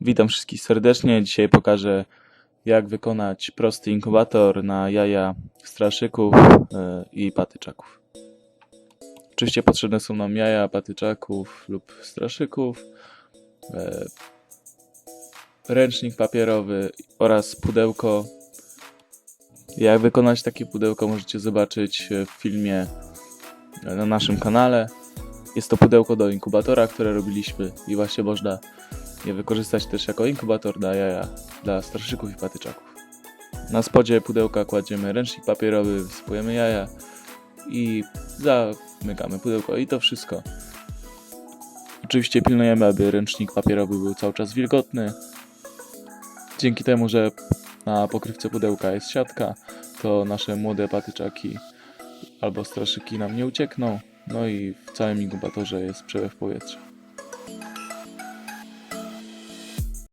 Witam wszystkich serdecznie. Dzisiaj pokażę, jak wykonać prosty inkubator na jaja straszyków e, i patyczaków. Oczywiście potrzebne są nam jaja patyczaków lub straszyków, e, ręcznik papierowy oraz pudełko. Jak wykonać takie pudełko możecie zobaczyć w filmie na naszym kanale. Jest to pudełko do inkubatora, które robiliśmy i właśnie można je wykorzystać też jako inkubator na jaja dla starszyków i patyczaków. Na spodzie pudełka kładziemy ręcznik papierowy, wysypujemy jaja i zamykamy pudełko i to wszystko. Oczywiście pilnujemy, aby ręcznik papierowy był cały czas wilgotny. Dzięki temu, że na pokrywce pudełka jest siatka, to nasze młode patyczaki albo straszyki nam nie uciekną. No i w całym inkubatorze jest przelew powietrza.